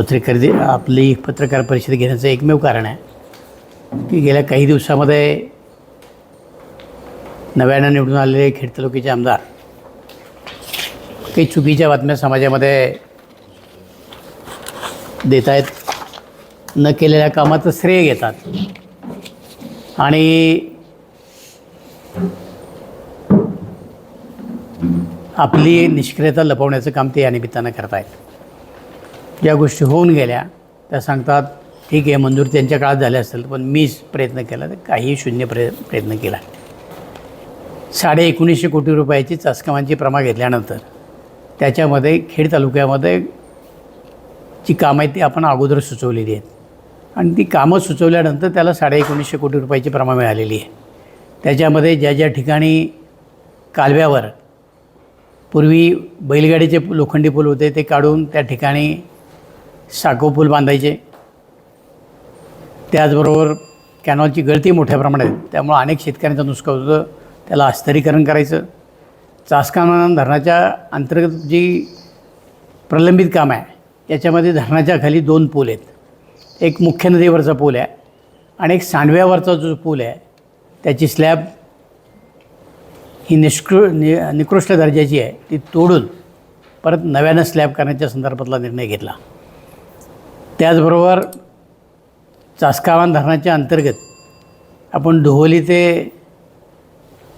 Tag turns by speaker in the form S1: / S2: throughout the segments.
S1: पत्रकार आपली पत्रकार परिषद घेण्याचं एकमेव कारण आहे की गेल्या काही दिवसामध्ये नव्यानं निवडून आलेले खेड तालुक्याचे आमदार काही चुकीच्या बातम्या समाजामध्ये देत आहेत न केलेल्या कामाचं श्रेय घेतात. आणि आपली निष्क्रियता लपवण्याचं काम ते या निमित्तानं करत आहेत ज्या गोष्टी होऊन गेल्या त्या सांगतात ठीक आहे मंजूर त्यांच्या काळात झाल्या असेल पण मीच प्रयत्न केला तर काही शून्य प्रय प्रयत्न केला. साडे एकोणीसशे कोटी रुपयाची चाचकामांची प्रमा घेतल्यानंतर त्याच्यामध्ये खेड तालुक्यामध्ये जी कामं आहेत ती आपण अगोदर सुचवलेली आहेत. आणि ती कामं सुचवल्यानंतर त्याला साडे एकोणीसशे कोटी रुपयाची प्रमा मिळालेली आहे. त्याच्यामध्ये ज्या ज्या ठिकाणी कालव्यावर पूर्वी बैलगाडीचे लोखंडी पूल होते ते काढून त्या ठिकाणी साखो पूल बांधायचे. त्याचबरोबर कॅनॉलची गळती मोठ्या प्रमाणात आहे. त्यामुळं अनेक शेतकऱ्यांचं नुसकं होतं त्याला अस्तरीकरण करायचं. चासकामान धरणाच्या अंतर्गत जी प्रलंबित काम आहे याच्यामध्ये धरणाच्या खाली दोन पूल आहेत. एक मुख्य नदीवरचा पूल आहे आणि एक सांडव्यावरचा जो पूल आहे त्याची स्लॅब ही निष्कृ नि निकृष्ट दर्जाची आहे. ती तोडून परत नव्यानं स्लॅब करण्याच्या संदर्भातला निर्णय घेतला. त्याचबरोबर चासकावान धरणाच्या अंतर्गत आपण डोहोली ते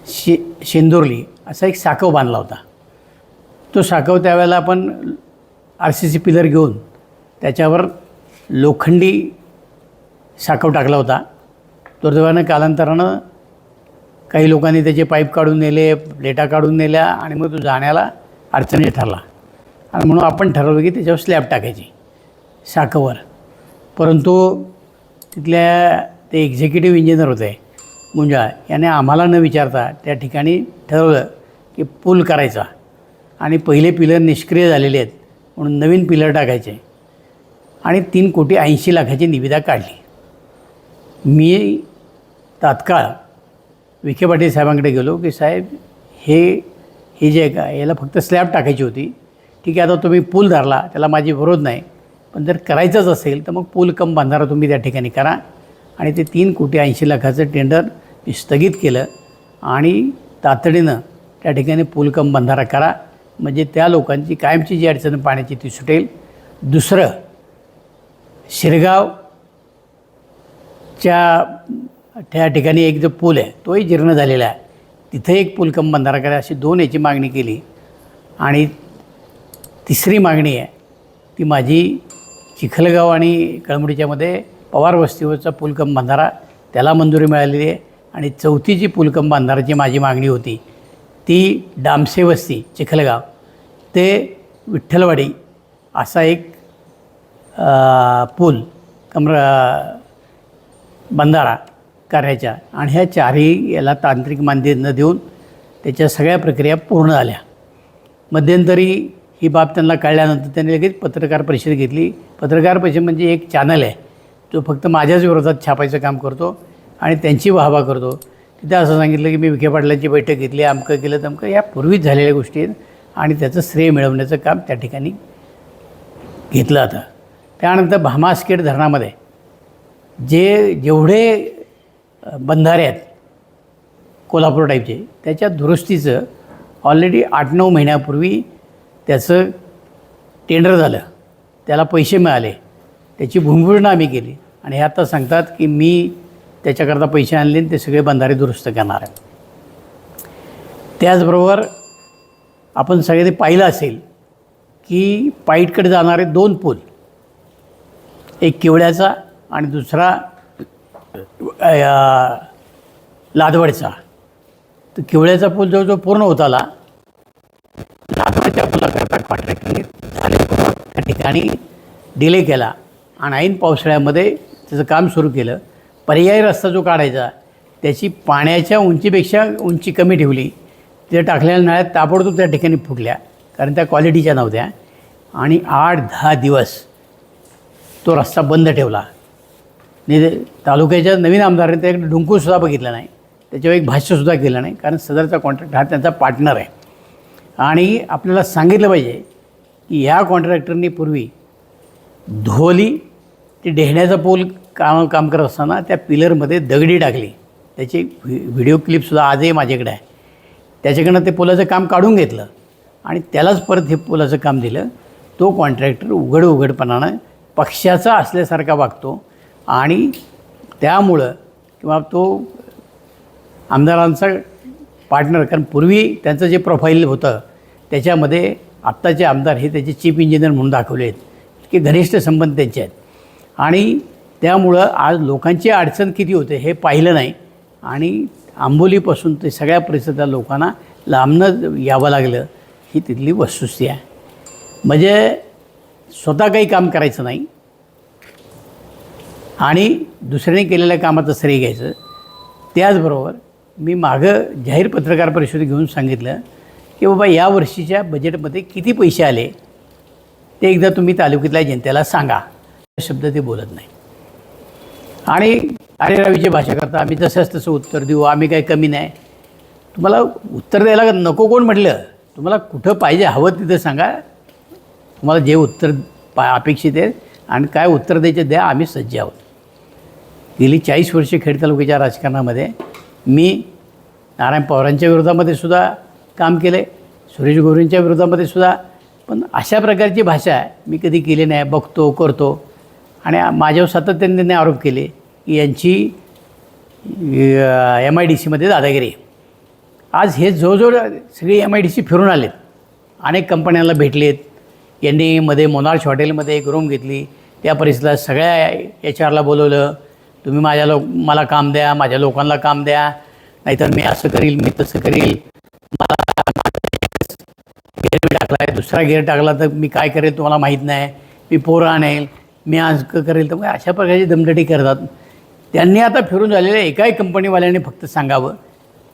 S1: शे शेंदुर्ली असा एक साकव बांधला होता. तो साकव त्यावेळेला आपण आर सी सी पिलर घेऊन त्याच्यावर लोखंडी साकव टाकला होता. दुर्दैवानं कालांतरानं काही लोकांनी त्याचे पाईप काढून नेले प्लेटा काढून नेल्या आणि मग तो जाण्याला अडचणी ठरला. आणि म्हणून आपण ठरवलं की त्याच्यावर स्लॅब टाकायची. शाखवर. परंतु तिथल्या ते एक्झिक्युटिव्ह इंजिनियर होते मुंजा याने आम्हाला न विचारता त्या ठिकाणी ठरवलं की पूल करायचा. आणि पहिले पिलर निष्क्रिय झालेले आहेत म्हणून नवीन पिलर टाकायचे. आणि तीन कोटी ऐंशी लाखाची निविदा काढली. मी तात्काळ विखे पाटील साहेबांकडे गेलो की साहेब हे हे जे आहे का याला फक्त स्लॅब टाकायची होती. ठीक आहे आता तुम्ही पूल धरला त्याला माझी विरोध नाही. पण जर करायचंच असेल तर मग पूल कम बांधारा तुम्ही त्या ठिकाणी करा. आणि ते तीन कोटी ऐंशी लाखाचं टेंडर मी स्थगित केलं आणि तातडीनं त्या ठिकाणी पूल कम बंधारा करा. म्हणजे त्या लोकांची कायमची जी अडचण पाण्याची ती सुटेल. दुसरं शिरगावच्या त्या ठिकाणी एक जो पूल आहे तोही जीर्ण झालेला आहे. तिथे एक पूल कम बंधारा करा अशी दोन याची मागणी केली. आणि तिसरी मागणी आहे ती माझी चिखलगाव आणि कळमुडीच्यामध्ये पवार वस्तीवरचा पुलकम बांधारा त्याला मंजुरी मिळालेली आहे. आणि चौथी जी पुलकम बांधाराची माझी मागणी होती. ती डामसे वस्ती चिखलगाव. ते विठ्ठलवाडी असा एक पूल कमर बंधारा करायच्या आणि ह्या चारही याला तांत्रिक मान्य न देऊन त्याच्या सगळ्या प्रक्रिया पूर्ण झाल्या. मध्यंतरी ही बाब त्यांना कळल्यानंतर त्यांनी लगेच पत्रकार परिषद घेतली. पत्रकार परिषद म्हणजे एक चॅनल आहे. जो फक्त माझ्याच विरोधात छापायचं काम करतो आणि त्यांची वाहवा करतो. तिथे असं सांगितलं की मी विखे पाटलांची बैठक घेतली अमकं केलं तमकं या पूर्वीच झालेल्या गोष्टी आहेत आणि त्याचं श्रेय मिळवण्याचं काम त्या ठिकाणी घेतलं आता. त्यानंतर भामास्केट धरणामध्ये जे जेवढे बंधारे आहेत कोल्हापूर टाईपचे त्याच्या दुरुस्तीचं ऑलरेडी आठ नऊ महिन्यापूर्वी त्याचं टेंडर झालं. त्याला पैसे मिळाले. त्याची भूमिपूजन आम्ही केली. आणि हे आता सांगतात की मी त्याच्याकरता पैसे आणले आणि ते सगळे बंधारे दुरुस्त करणार आहे त्याचबरोबर आपण सगळे ते पाहिलं असेल की पाईटकडे जाणारे दोन पूल एक किवड्याचा आणि दुसरा लादवडचा. तर किवळ्याचा पूल जवळजवळ पूर्ण होत आला लादवडच्या पुलाकरता कॉन्ट्रॅक्टरने झाले त्या ठिकाणी डिले केला. आणि ऐन पावसाळ्यामध्ये त्याचं काम सुरू केलं. पर्यायी रस्ता जो काढायचा त्याची पाण्याच्या उंचीपेक्षा उंची कमी ठेवली. ते टाकलेल्या नळ्यात ताबडतोब त्या ठिकाणी फुटल्या. कारण त्या क्वालिटीच्या नव्हत्या. आणि आठ दहा दिवस तो रस्ता बंद ठेवला. नि तालुक्याच्या नवीन आमदारांनी त्याकडे ढुंकूसुद्धा बघितलं नाही. त्याच्यावर एक भाष्यसुद्धा केलं नाही. कारण सदरचा कॉन्ट्रॅक्ट हा त्यांचा पार्टनर आहे. आणि आपल्याला सांगितलं पाहिजे की ह्या कॉन्ट्रॅक्टरनी पूर्वी धोली ते डेहण्याचा पोल काम काम करत असताना त्या पिलरमध्ये दगडी टाकली. त्याची व्हि व्हिडिओ क्लिपसुद्धा आजही माझ्याकडे आहे. त्याच्याकडनं ते पुलाचं काम काढून घेतलं आणि त्यालाच परत हे पुलाचं काम दिलं. तो कॉन्ट्रॅक्टर उघड उघडपणानं पक्षाचा असल्यासारखा वागतो आणि त्यामुळं किंवा तो आमदारांचा पार्टनर कारण पूर्वी त्यांचं जे प्रोफाईल होतं त्याच्यामध्ये आत्ताचे आमदार हे त्याचे चीफ इंजिनियर म्हणून दाखवले आहेत. की घनिष्ठ संबंध त्यांचे आहेत. आणि त्यामुळं आज लोकांची अडचण किती होते हे पाहिलं नाही. आणि आंबोलीपासून ते सगळ्या परिसरातल्या लोकांना लांबणं यावं लागलं ही तिथली वस्तुस्थिती आहे. म्हणजे स्वतः काही काम करायचं नाही. आणि दुसऱ्याने केलेल्या कामाचं श्रेय घ्यायचं. त्याचबरोबर मी मागं जाहीर पत्रकार परिषद घेऊन सांगितलं की बाबा या वर्षीच्या बजेटमध्ये किती पैसे आले ते एकदा तुम्ही तालुक्यातल्या जनतेला सांगा. शब्द ते बोलत नाही. आणि अरेरावीची भाषा करता आम्ही तसंच तसं उत्तर देऊ आम्ही काही कमी नाही. तुम्हाला उत्तर द्यायला नको कोण म्हटलं? तुम्हाला कुठं पाहिजे हवं तिथं सांगा. तुम्हाला जे उत्तर पा अपेक्षित आहे आणि काय उत्तर द्यायचं द्या आम्ही सज्ज आहोत. गेली चाळीस वर्षे खेड तालुक्याच्या राजकारणामध्ये मी नारायण पवारांच्या विरोधामध्ये सुद्धा काम केलं आहे सुरेश गोरेंच्या विरोधामध्ये सुद्धा. पण अशा प्रकारची भाषा मी कधी केली नाही. बघतो करतो. आणि माझ्यावर सातत्याने त्यांनी आरोप केले की यांची एम आय डी सीमध्ये दादागिरी आज हे जवळजवळ सगळे एम आय डी सी फिरून आलेत. अनेक कंपन्यांना भेटलेत. यांनी मध्ये मोनार्च हॉटेलमध्ये एक रूम घेतली. त्या परिसरात सगळ्या एच आरला बोलवलं. तुम्ही माझ्या लोक मला काम द्या माझ्या लोकांना काम द्या. नाहीतर मी असं करील मी तसं करील. टाकला आहे दुसरा गिअर टाकला तर मी काय करेल तुम्हाला माहीत नाही. मी पोरं आणेल मी आज करेल तर मग अशा प्रकारची दमदटी करतात. त्यांनी आता फिरून झालेल्या एकाही कंपनीवाल्याने फक्त सांगावं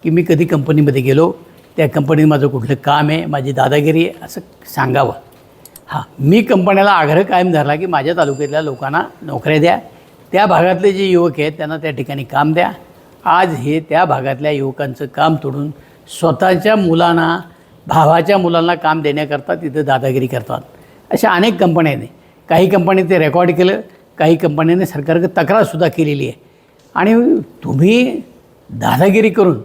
S1: की मी कधी कंपनीमध्ये गेलो त्या कंपनीत माझं कुठलं काम आहे माझी दादागिरी आहे असं सांगावं. हां मी कंपन्याला आग्रह कायम धरला की माझ्या तालुक्यातल्या लोकांना नोकऱ्या द्या. त्या भागातले जे युवक आहेत त्यांना त्या ठिकाणी काम द्या. आज हे त्या भागातल्या युवकांचं काम तोडून स्वतःच्या मुलांना भावाच्या मुलांना काम देण्याकरता तिथं दादागिरी करतात. अशा अनेक कंपन्या आहेत. काही कंपनी ते रेकॉर्ड केलं काही कंपन्यांनी सरकारकडे तक्रारसुद्धा केलेली आहे. आणि तुम्ही दादागिरी करून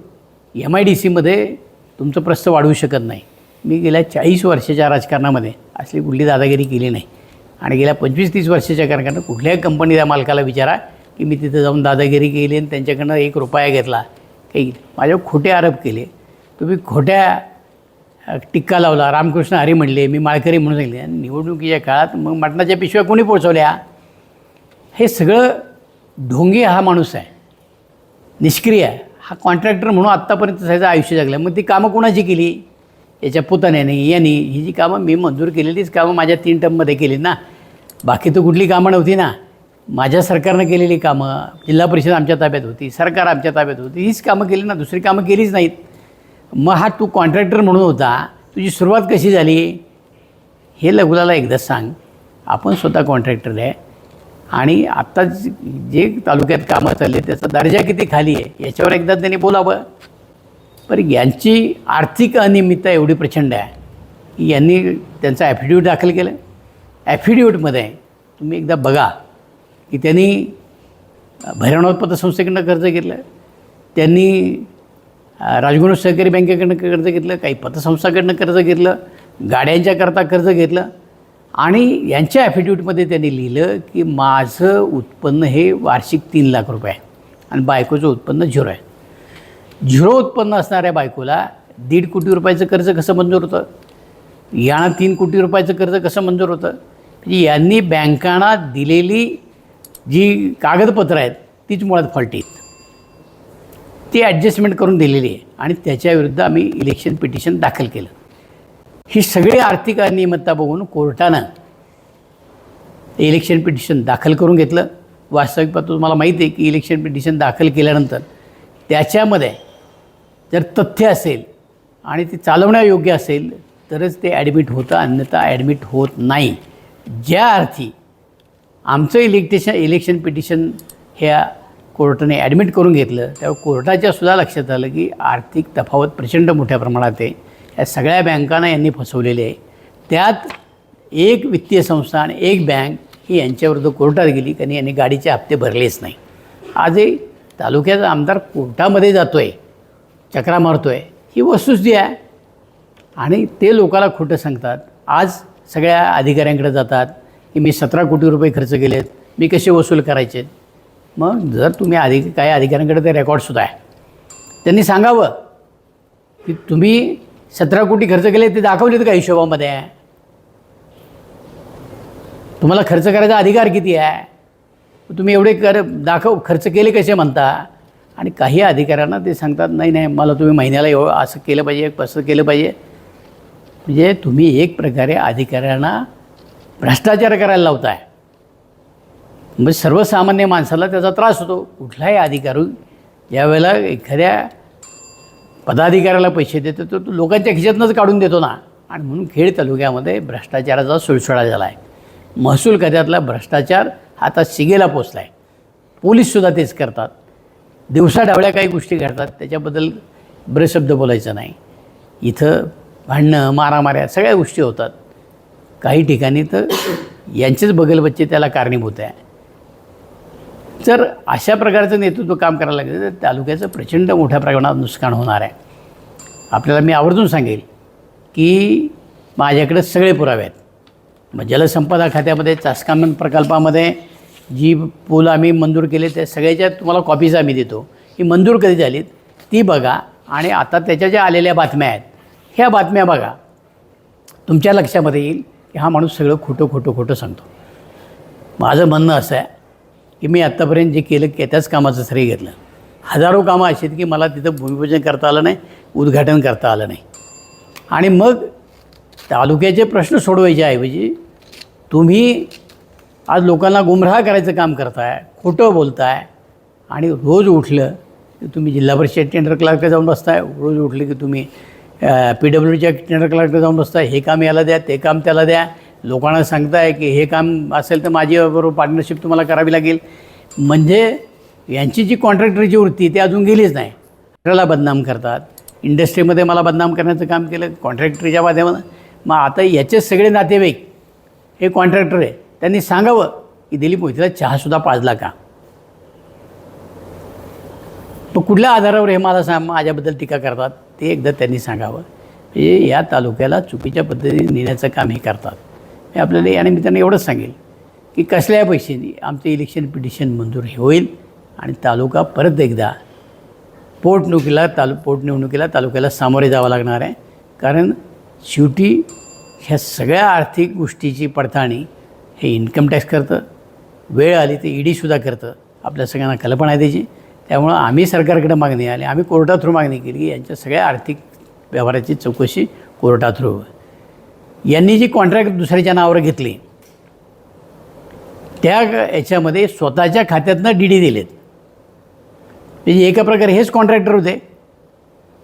S1: एम आय डी सीमध्ये तुमचं प्रस्थ वाढवू शकत नाही. मी गेल्या चाळीस वर्षाच्या राजकारणामध्ये असली कुठली दादागिरी केली नाही. आणि गेल्या पंचवीस तीस वर्षाच्या कारणानं कुठल्याही कंपनीच्या मालकाला विचारा की मी तिथं जाऊन दादागिरी केली आणि त्यांच्याकडनं एक रुपया घेतला. काही माझ्यावर खोटे आरोप केले. तुम्ही खोट्या टिक्का लावला. रामकृष्ण हरी म्हणले मी माळकरी म्हणून सांगितले. आणि निवडणुकीच्या काळात मग मटणाच्या पिशव्या कोणी पोचवल्या हे सगळं ढोंगे हा माणूस आहे. निष्क्रिय आहे. हा कॉन्ट्रॅक्टर म्हणून आत्तापर्यंत त्याचं आयुष्य जगलं. मग ती कामं कोणाची केली? याच्या पुतण्याने यांनी ही जी कामं मी मंजूर केलेलीच कामं माझ्या तीन टर्ममध्ये केली ना. बाकी तर कुठली कामं नव्हती ना. माझ्या सरकारनं केलेली कामं जिल्हा परिषद आमच्या ताब्यात होती सरकार आमच्या ताब्यात होती. हीच कामं केली ना. दुसरी कामं केलीच नाहीत. मग हा तू कॉन्ट्रॅक्टर म्हणून होता तुझी सुरुवात कशी झाली? हे लघुलाला एकदा सांग. आपण स्वतः कॉन्ट्रॅक्टर आहे आणि आत्ता जे तालुक्यात कामं चालले त्याचा दर्जा किती खाली आहे? याच्यावर एकदा त्यांनी बोलावं. पर यांची आर्थिक अनियमितता एवढी प्रचंड आहे की यांनी त्यांचा ॲफिडेविट दाखल केलं. ॲफिडेविटमध्ये तुम्ही एकदा बघा की त्यांनी भैरवनाथ पतसंस्थेकडनं कर्ज घेतलं. त्यांनी राजगुरू सहकारी बँकेकडनं कर्ज घेतलं काही पतसंस्थाकडनं कर्ज घेतलं गाड्यांच्याकरता कर्ज घेतलं. आणि यांच्या ॲफिडेविटमध्ये त्यांनी लिहिलं की माझं उत्पन्न हे वार्षिक तीन लाख रुपये आहे आणि बायकोचं उत्पन्न झिरो आहे. झिरो उत्पन्न असणाऱ्या बायकोला दीड कोटी रुपयाचं कर्ज कसं मंजूर होतं? यांना तीन कोटी रुपयाचं कर्ज कसं मंजूर होतं? म्हणजे यांनी बँकांना दिलेली जी कागदपत्रं आहेत तीच मुळात फॉल्टी आहेत. ती ॲडजस्टमेंट करून दिलेली आहे. आणि त्याच्याविरुद्ध आम्ही इलेक्शन पिटिशन दाखल केलं. ही सगळी आर्थिक अनियमितता बघून कोर्टानं इलेक्शन पिटिशन दाखल करून घेतलं. वास्तविक पात्र तुम्हाला माहिती आहे की इलेक्शन पिटिशन दाखल केल्यानंतर त्याच्यामध्ये जर तथ्य असेल आणि ते चालवण्यायोग्य असेल तरच ते ॲडमिट होतं अन्यथा ॲडमिट होत नाही. ज्या अर्थी आमचं इलेक्टेशन इलेक्शन पिटिशन ह्या कोर्टाने ॲडमिट करून घेतलं तेव्हा कोर्टाच्या सुद्धा लक्षात आलं की आर्थिक तफावत प्रचंड मोठ्या प्रमाणात आहे. या सगळ्या बँकांना यांनी फसवलेले आहे. त्यात एक वित्तीय संस्था आणि एक बँक ही यांच्याविरुद्ध कोर्टात गेली कारण यांनी गाडीचे हप्ते भरलेच नाही. आजही तालुक्याचा आमदार कोर्टामध्ये जातो आहे चक्रा मारतो आहे ही वस्तुस्थिती आहे. आणि ते लोकाला खोटं सांगतात आज सगळ्या अधिकाऱ्यांकडे जातात की मी सतरा कोटी रुपये खर्च केलेत मी कसे वसूल करायचे मग जर तुम्ही अधिक काही अधिकाऱ्यांकडे ते रेकॉर्डसुद्धा आहे. त्यांनी सांगावं की तुम्ही सतरा कोटी खर्च केले ते दाखवलेत का हिशोबामध्ये? आहे तुम्हाला खर्च करायचा अधिकार किती आहे? तुम्ही एवढे कर दाखव खर्च केले कसे म्हणता? आणि काही अधिकाऱ्यांना ते सांगतात नाही नाही मला तुम्ही महिन्याला एवढं असं केलं पाहिजे कसं केलं पाहिजे. म्हणजे तुम्ही एक प्रकारे अधिकाऱ्यांना भ्रष्टाचार करायला लावताय. म्हणजे सर्वसामान्य माणसाला त्याचा त्रास होतो. कुठलाही अधिकारी ज्यावेळेला एखाद्या पदाधिकाऱ्याला पैसे देतो तो तो लोकांच्या खिशातनंच काढून देतो ना. आणि म्हणून खेड तालुक्यामध्ये भ्रष्टाचाराचा सुळसुळा झाला आहे महसूल खात्यातला भ्रष्टाचार हा आता शिगेला पोचला आहे पोलीससुद्धा तेच करतात. दिवसाढावळ्या काही गोष्टी घडतात त्याच्याबद्दल बरे शब्द बोलायचं नाही. इथं भांडणं मारामाऱ्या सगळ्या गोष्टी होतात. काही ठिकाणी तर यांचेच बगलबच्चे त्याला कारणीभूत आहे. जर अशा प्रकारचं नेतृत्व काम करायला लागलं तर तालुक्याचं प्रचंड मोठ्या प्रमाणात नुकसान होणार आहे. आपल्याला मी आवर्जून सांगेल की माझ्याकडे सगळे पुरावे आहेत. मग जलसंपदा खात्यामध्ये चासकामन प्रकल्पामध्ये जी पूल आम्ही मंजूर केले त्या सगळ्याच्या तुम्हाला कॉपीज आम्ही देतो. ही मंजूर कधी झालीत ती बघा. आणि आता त्याच्या ज्या आलेल्या बातम्या आहेत ह्या बातम्या बघा. तुमच्या लक्षामध्ये येईल की हा माणूस सगळं खोटं खोटं खोटं सांगतो. माझं म्हणणं असं आहे की मी आत्तापर्यंत जे केलं की त्याच कामाचं श्रेय घेतलं. हजारो कामं अशी आहेत की मला तिथं भूमिपूजन करता आलं नाही उद्घाटन करता आलं नाही. आणि मग तालुक्याचे प्रश्न सोडवायचे ऐवजी तुम्ही आज लोकांना गुमराह करायचं काम करताय खोटं बोलताय आणि रोज उठलं की तुम्ही जिल्हा परिषद टेंडर क्लार्कला जाऊन बसताय रोज उठलं की तुम्ही पी डब्ल्यूच्या टेंडर क्लार्कला जाऊन बसताय हे काम याला द्या ते काम त्याला द्या लोकांना सांगताय की हे काम असेल तर माझ्याबरोबर पार्टनरशिप तुम्हाला करावी लागेल. म्हणजे यांची जी कॉन्ट्रॅक्टरची वृत्ती ती अजून गेलीच नाही. कॉन्ट्रॅक्टरला बदनाम करतात. इंडस्ट्रीमध्ये मला बदनाम करण्याचं काम केलं. कॉन्ट्रॅक्टरच्या माध्यमानं मग आता याचे सगळे नातेवाईक हे कॉन्ट्रॅक्टर आहे. त्यांनी सांगावं की दिलीप मोहितीला चहासुद्धा पाजला का? मग कुठल्या आधारावर हे मला सांग माझ्याबद्दल टीका करतात ते एकदा त्यांनी सांगावं. म्हणजे या तालुक्याला चुकीच्या पद्धतीने नेण्याचं काम हे करतात. मी आपल्याला या निमित्तानं एवढंच सांगेल की कसल्या पैशांनी आमचं इलेक्शन पिटिशन मंजूर हे होईल आणि तालुका परत एकदा पोटनिवडणुकीला तालु पोटनिवडणुकीला तालुक्याला सामोरे जावं लागणार आहे. कारण शेवटी ह्या सगळ्या आर्थिक गोष्टीची पडताळणी हे इन्कम टॅक्स करतं. वेळ आली तर ईडीसुद्धा करतं. आपल्या सगळ्यांना कल्पना आहे त्याची. त्यामुळं आम्ही सरकारकडे मागणी आली. आम्ही कोर्टा थ्रू मागणी केली की यांच्या सगळ्या आर्थिक व्यवहाराची चौकशी कोर्टा थ्रू यांनी जी कॉन्ट्रॅक्ट दुसऱ्याच्या नावावर घेतली त्या याच्यामध्ये स्वतःच्या खात्यातनं डी डी दिलेत. म्हणजे एका प्रकारे हेच कॉन्ट्रॅक्टर होते.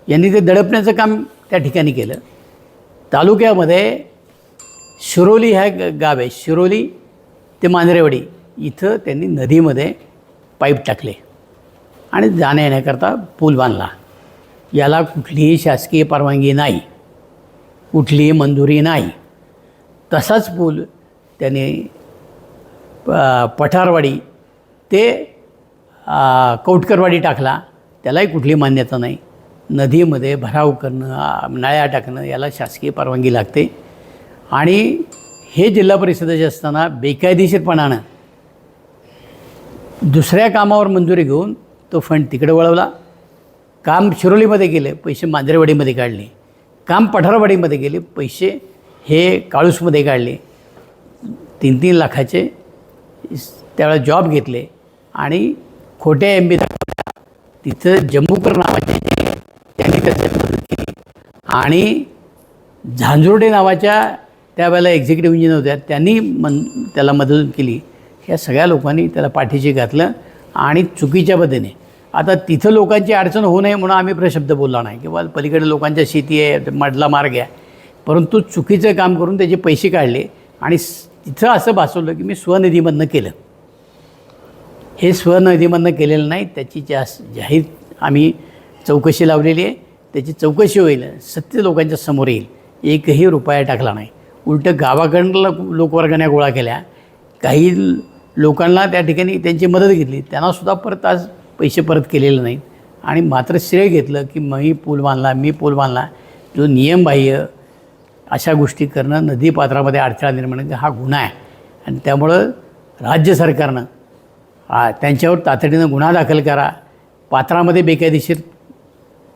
S1: यांनी ते दडपण्याचं काम त्या ठिकाणी केलं. तालुक्यामध्ये शिरोली ह्या गाव आहे. शिरोली ते मांजरेवाडी इथं त्यांनी नदीमध्ये पाईप टाकले आणि जाण्या येण्याकरता पूल बांधला. याला कुठलीही शासकीय परवानगी नाही. कुठलीही मंजुरी नाही. तसाच पूल त्याने प- पठारवाडी ते कौटकरवाडी टाकला. त्यालाही कुठली मान्यता नाही. नदीमध्ये भराव करणं नाळ्या नळ्या टाकणं याला शासकीय परवानगी लागते. आणि हे जिल्हा परिषदेचे असताना बेकायदेशीरपणानं दुसऱ्या कामावर मंजुरी घेऊन तो फंड तिकडे वळवला. काम शिरोलीमध्ये गेले पैसे मांजरेवाडीमध्ये काढले. काम पठारवाडीमध्ये गेले पैसे हे काळूसमध्ये काढले. तीन तीन लाखाचे त्यावेळेला जॉब घेतले आणि खोट्या एम बी तिथं जम्मूकर नावाचे त्यांनी त्याची मदत केली आणि झांझुर्डे नावाच्या त्यावेळेला एक्झिक्युटिव्ह इंजिनियर होत्या त्यांनी मन त्याला मदत केली. ह्या सगळ्या लोकांनी त्याला पाठीशी घातलं आणि चुकीच्या पद्धतीने आता तिथं लोकांची अडचण होऊ नये म्हणून आम्ही प्रशब्द बोलला नाही. किंवा पलीकडे लोकांच्या शेती आहे मधला मार्ग आहे. परंतु चुकीचं काम करून त्याचे पैसे काढले आणि तिथं असं भासवलं की मी स्वनिधीमधनं केलं. हे स्वनिधीमधनं केलेलं नाही त्याची जास जाहीर आम्ही चौकशी लावलेली आहे. त्याची चौकशी होईल सत्य लोकांच्या समोर येईल. एकही रुपया टाकला नाही. उलटं गावाकडनं लोकवर्गण्या गोळा केल्या. काही लोकांना त्या ठिकाणी त्यांची मदत घेतली. त्यांनासुद्धा परत आज पैसे परत केलेले नाहीत. आणि मात्र श्रेय घेतलं की मी पूल बांधला मी पूल बांधला. जो नियमबाह्य अशा गोष्टी करणं नदीपात्रामध्ये अडथळा निर्माण हा गुन्हा आहे. आणि त्यामुळं राज्य सरकारनं त्यांच्यावर तातडीनं गुन्हा दाखल करा. पात्रामध्ये बेकायदेशीर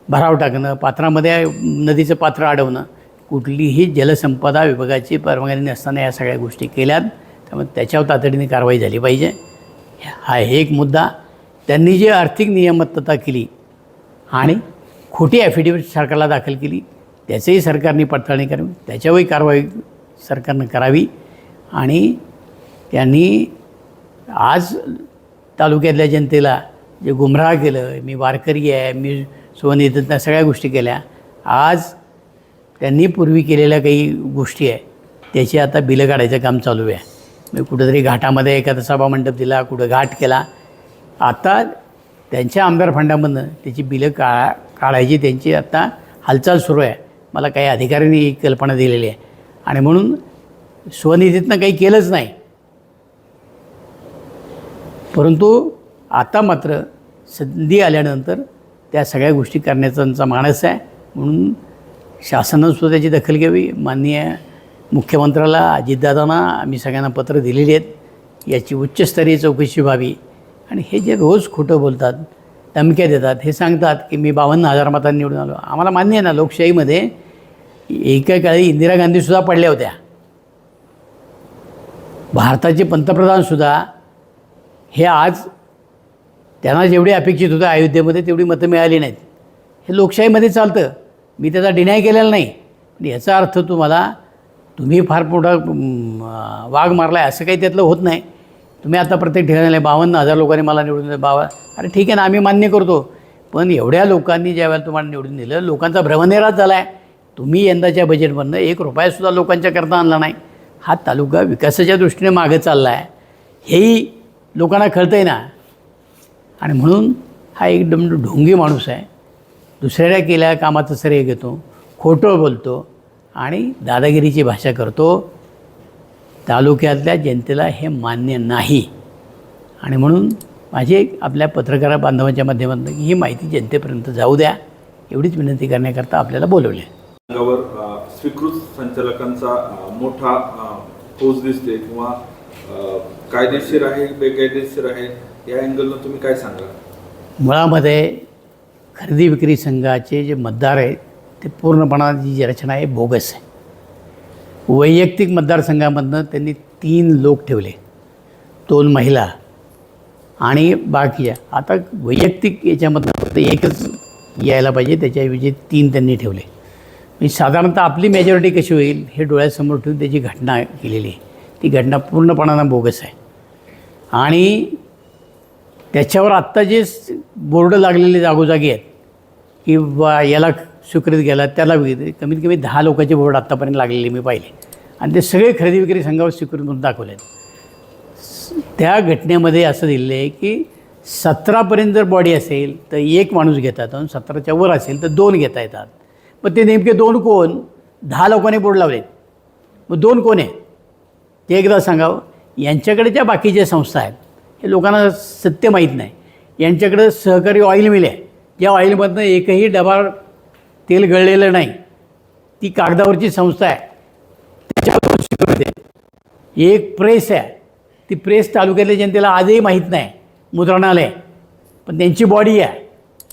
S1: भराव टाकणं पात्रामध्ये नदीचं पात्र अडवणं कुठलीही जलसंपदा विभागाची परवानगी नसताना या सगळ्या गोष्टी केल्यात. त्यामुळे त्याच्यावर तातडीने कारवाई झाली पाहिजे. हा एक मुद्दा. त्यांनी जी आर्थिक नियमितता केली आणि खोटी ॲफिडेविट सरकारला दाखल केली त्याचंही सरकारने पडताळणी करावी त्याच्यावरही कारवाई सरकारनं करावी आणि त्यांनी आज तालुक्यातल्या जनतेला जे गुमराह केलं मी वारकरी आहे मी स्वनिधीतनं सगळ्या गोष्टी केल्या आज त्यांनी पूर्वी केलेल्या काही गोष्टी आहे त्याची आता बिलं काढायचं काम चालू आहे. मी कुठंतरी घाटामध्ये एखादा सभामंडप दिला कुठं घाट केला आता त्यांच्या आमदार फंडामधनं त्याची बिलं का काढायची त्यांची आता हालचाल सुरू आहे. मला काही अधिकाऱ्यांनी ही कल्पना दिलेली आहे. आणि म्हणून स्वनिधीतनं काही केलंच नाही. परंतु आता मात्र संधी आल्यानंतर त्या सगळ्या गोष्टी करण्याचा त्यांचा मानस आहे. म्हणून शासनानं सुद्धा त्याची दखल घ्यावी. माननीय मुख्यमंत्र्याला अजितदादांना आम्ही सगळ्यांना पत्र दिलेली आहेत. याची उच्चस्तरीय चौकशी व्हावी. आणि हे जे रोज खोटं बोलतात धमक्या देतात हे सांगतात की मी बावन्न हजार मतांनी निवडून आलो. आम्हाला मान्य आहे ना लोकशाहीमध्ये एका काळी इंदिरा गांधीसुद्धा पडल्या होत्या. भारताचे पंतप्रधानसुद्धा हे आज त्यांना जेवढी अपेक्षित होतं अयोध्येमध्ये तेवढी मतं मिळाली नाहीत. हे लोकशाहीमध्ये चालतं. मी त्याचा डिनाय केलेला नाही. पण याचा अर्थ तुम्हाला तुम्ही फार मोठा वाघ मारला आहे असं काही त्यातलं होत नाही. तुम्ही आता प्रत्येक ठिकाणी बावन्न हजार लोकांनी मला निवडून दिलं. बावा अरे ठीक आहे ना आम्ही मान्य करतो. पण एवढ्या लोकांनी ज्या वेळेला तुम्हाला निवडून दिलं लोकांचा भ्रमनिराश झाला आहे तुम्ही यंदाच्या बजेटमधनं एक रुपयासुद्धा लोकांच्या करता आणला नाही. हा तालुका विकासाच्या दृष्टीने मागं चालला आहे हेही लोकांना कळतं आहे ना. आणि म्हणून हा एकदम ढोंगी माणूस आहे. दुसऱ्याला केल्या कामाचं श्रेय घेतो खोटं बोलतो आणि दादागिरीची भाषा करतो. तालुक्यातल्या जनतेला हे मान्य नाही. आणि म्हणून माझी एक आपल्या पत्रकार बांधवांच्या माध्यमातून ही माहिती जनतेपर्यंत जाऊ द्या. एवढीच विनंती करण्याकरता आपल्याला बोलवले.
S2: स्वीकृत संचालकांचा मोठा फौज दिसते किंवा कायदेशीर आहे बेकायदेशीर आहे या अँगलनं तुम्ही काय सांगा
S1: मुळामध्ये खरेदी विक्री संघाचे जे मतदार आहेत ते पूर्णपणाची जी रचना आहे बोगस आहे. वैयक्तिक मतदारसंघामधनं त्यांनी तीन लोक ठेवले. दोन महिला आणि बाकी आता वैयक्तिक याच्यामधनं फक्त एकच यायला पाहिजे त्याच्याऐवजी तीन त्यांनी ठेवले. म्हणजे साधारणतः आपली मेजॉरिटी कशी होईल हे डोळ्यासमोर ठेवून त्याची घटना केलेली आहे. ती घटना पूर्णपणानं बोगस आहे. आणि त्याच्यावर आत्ता जे बोर्ड लागलेले जागोजागी आहेत की बा याला स्वीकृत गेला त्याला कमीत कमी दहा लोकांचे बोर्ड आत्तापर्यंत लागलेले मी पाहिले. आणि ते सगळे खरेदी विक्री संघावर स्वीकृत म्हणून दाखवले आहेत त्या घटनेमध्ये असं दिलेलं आहे की सतरापर्यंत जर बॉडी असेल तर एक माणूस घेतात आणि सतराच्या वर असेल तर दोन घेता येतात. मग ते नेमके दोन कोण? दहा लोकांनी बोर्ड लावलेत. मग दोन कोण आहे? ते एकदा सांगावं. यांच्याकडे ज्या बाकीच्या संस्था आहेत हे लोकांना सत्य माहीत नाही. यांच्याकडं सहकारी ऑइल मिल आहे. या ऑइलमधनं एकही डबा तेल गळलेलं नाही. ती कागदावरची संस्था आहे. त्याच्यावर शिकवते एक प्रेस आहे. ती प्रेस तालुक्यातल्या जनतेला आजही माहीत नाही. मुद्रणालय. पण त्यांची बॉडी आहे.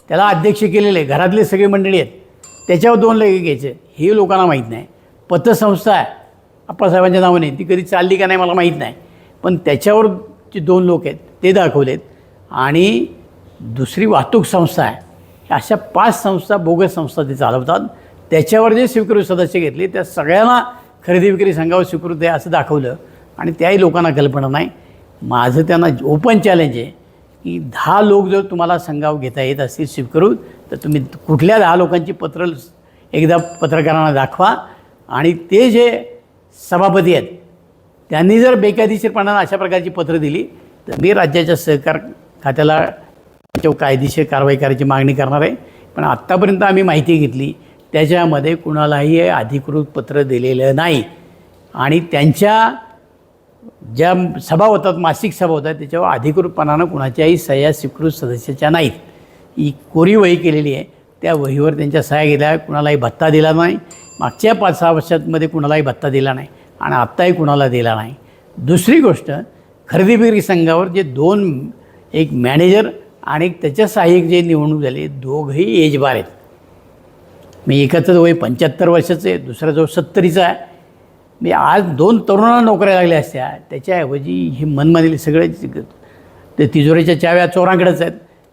S1: त्याला अध्यक्ष केलेले आहे घरातले सगळे मंडळी आहेत. त्याच्यावर दोन लेखे घ्यायचे. हे लोकांना माहीत नाही. पतसंस्था आहे. आप्पासाहेबांच्या नावाने. ती कधी चालली का नाही मला माहीत नाही. पण त्याच्यावर जे दोन लोक आहेत ते दाखवलेत. आणि दुसरी वाहतूक संस्था आहे. अशा पाच संस्था बोगस संस्था ते चालवतात. त्याच्यावर जे स्वीकृत सदस्य घेतले त्या सगळ्यांना खरेदी विक्री संघावर स्वीकृत आहे असं दाखवलं. आणि त्याही लोकांना कल्पना नाही. माझं त्यांना ओपन चॅलेंज आहे की दहा लोक जर तुम्हाला संघावर घेता येत असतील स्वीकृत तर तुम्ही कुठल्या दहा लोकांची पत्र एकदा पत्रकारांना दाखवा. आणि ते जे सभापती आहेत त्यांनी जर बेकायदेशीरपणानं अशा प्रकारची पत्र दिली तर मी राज्याच्या सहकार खात्याला त्याच्यावर कायदेशीर कारवाई करायची मागणी करणार आहे. पण आत्तापर्यंत आम्ही माहिती घेतली त्याच्यामध्ये कुणालाही अधिकृत पत्र दिलेलं नाही. आणि त्यांच्या ज्या सभा होतात मासिक सभा होतात त्याच्यावर अधिकृतपणानं कुणाच्याही सह्या स्वीकृत सदस्याच्या नाहीत. ही कोरी वही केलेली आहे. त्या वहीवर त्यांच्या सह्या गेल्या कुणालाही भत्ता दिला नाही. मागच्या पाच सहा वर्षांमध्ये कुणालाही भत्ता दिला नाही आणि आत्ताही कुणाला दिला नाही. दुसरी गोष्ट खरेदी विक्री संघावर जे दोन एक मॅनेजर आणि त्याच्या सहाय्यक जे निवडणूक झाले दोघंही एजबार आहेत. मी एकाचं वय पंच्याहत्तर वर्षाचं आहे दुसरा जवळ सत्तरीचा आहे. मी आज दोन तरुणांना नोकऱ्या लागल्या असत्या. त्याच्याऐवजी हे मनमानीले सगळे ते तिजोरीच्या चाव्या चोरांकडेच आहेत.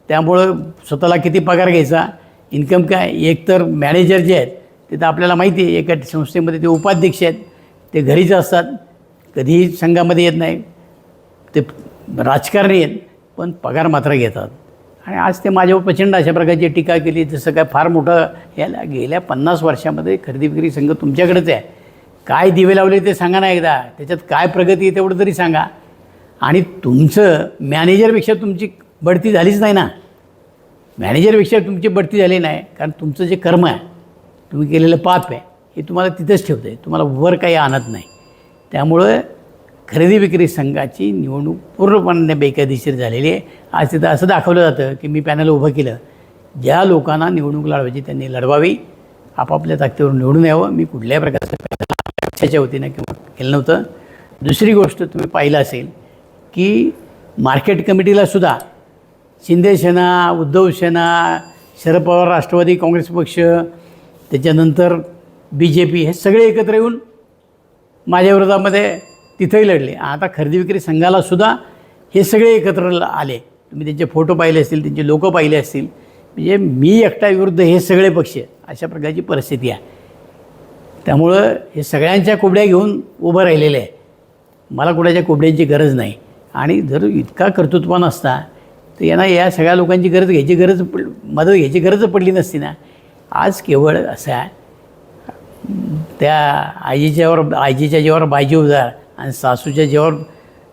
S1: त्यामुळं स्वतःला किती पगार घ्यायचा? इन्कम काय? एकतर मॅनेजर जे आहेत ते तर आपल्याला माहिती आहे एका संस्थेमध्ये ते उपाध्यक्ष आहेत. ते घरीच असतात. कधीही संघामध्ये येत नाही. ते राजकारणी आहेत पण पगार मात्र घेतात. आणि आज ते माझ्यावर प्रचंड अशा प्रकारची टीका केली जसं काय फार मोठं याला गेल्या पन्नास वर्षामध्ये खरेदी विक्री संघ तुमच्याकडेच आहे. काय दिवे लावले ते सांगा ना एकदा. त्याच्यात काय प्रगती आहे तेवढं तरी सांगा. आणि तुमचं मॅनेजरपेक्षा तुमची बढती झालीच नाही ना. मॅनेजरपेक्षा तुमची बढती झाली नाही कारण तुमचं जे कर्म आहे तुम्ही केलेलं पाप आहे हे तुम्हाला तिथंच ठेवतं आहे तुम्हाला वर काही आणत नाही. त्यामुळं खरेदी विक्री संघाची निवडणूक पूर्णपणे बेकायदेशीर झालेली आहे. आज तिथं असं दाखवलं जातं की मी पॅनल उभं केलं. ज्या लोकांना निवडणूक लढवायची त्यांनी लढवावी. आपापल्या ताकदीवर निवडून यावं. मी कुठल्याही प्रकारचं पक्षाच्या वतीनं किंवा केलं नव्हतं. दुसरी गोष्ट तुम्ही पाहिलं असेल की मार्केट कमिटीला सुद्धा शिंदे उद्धव सेना शरद पवार राष्ट्रवादी काँग्रेस पक्ष त्याच्यानंतर बी जे पी हे सगळे एकत्र येऊन माझ्या विरोधामध्ये तिथंही लढले. आता खरेदी विक्री संघाला सुद्धा हे सगळे एकत्र आले. तुम्ही त्यांचे फोटो पाहिले असतील त्यांचे लोक पाहिले असतील. म्हणजे मी एकटा विरुद्ध हे सगळे पक्ष अशा प्रकारची परिस्थिती आहे. त्यामुळं हे सगळ्यांच्या कोबड्या घेऊन उभं राहिलेले आहे. मला कुणाच्या कोबड्यांची गरज नाही. आणि जर इतका कर्तृत्वान असता तर यांना या सगळ्या लोकांची गरज घ्यायची गरज पड मदत घ्यायची गरज पडली नसती ना. आज केवळ असं आहे. त्या आईजीच्यावर आजीच्या जेव्हा बायजी उदार. आणि सासूच्या जेव्हा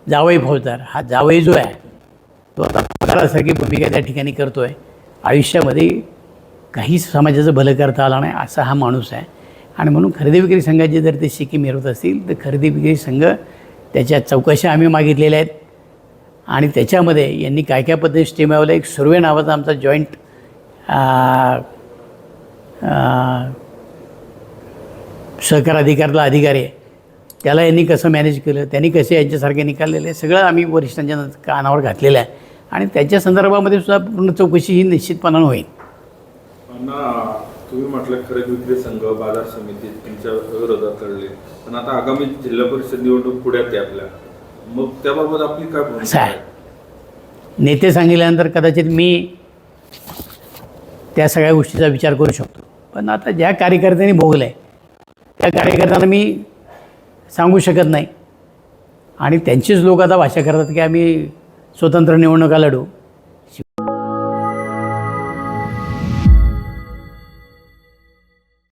S1: जावई फौजदार हा जावई जो आहे तो आता पगारासारखी भूमिका त्या ठिकाणी करतो आहे आयुष्यामध्ये काही समाजाचं भलं करता आलं नाही असा हा माणूस आहे. आणि म्हणून खरेदी विक्री संघाचे जर ते शिकी मिरवत असतील तर खरेदी विक्री संघ त्याच्या चौकशा आम्ही मागितलेल्या आहेत. आणि त्याच्यामध्ये यांनी काय काय पद्धती स्टेमावलं एक सुर्वे नावाचा आमचा जॉईंट सहकार अधिकारला अधिकारी आहे. त्याला यांनी कसं मॅनेज केलं त्यांनी कसे यांच्यासारखे निकाललेले सगळं आम्ही वरिष्ठांच्या कानावर घातलेलं आहे. आणि त्याच्या संदर्भामध्ये सुद्धा पूर्ण चौकशी ही निश्चितपणानं होईल.
S2: तुम्ही म्हटलं खरेदी विक्री संघ बाजार समिती तुमच्या विरोधात लढले. पण आता आगामी जिल्हा परिषद निवडणूक पुढ्यात आहे आपल्या. मग त्याबाबत आपली काय
S1: असं
S2: भूमिका आहे?
S1: नेते सांगितल्यानंतर कदाचित मी त्या सगळ्या गोष्टीचा विचार करू शकतो. पण आता ज्या कार्यकर्त्यांनी भोगलं आहे त्या कार्यकर्त्यांना मी सांगू शकत नाही. आणि त्यांचीच लोक आता भाषा करतात की आम्ही स्वतंत्र निवडणुका लढू.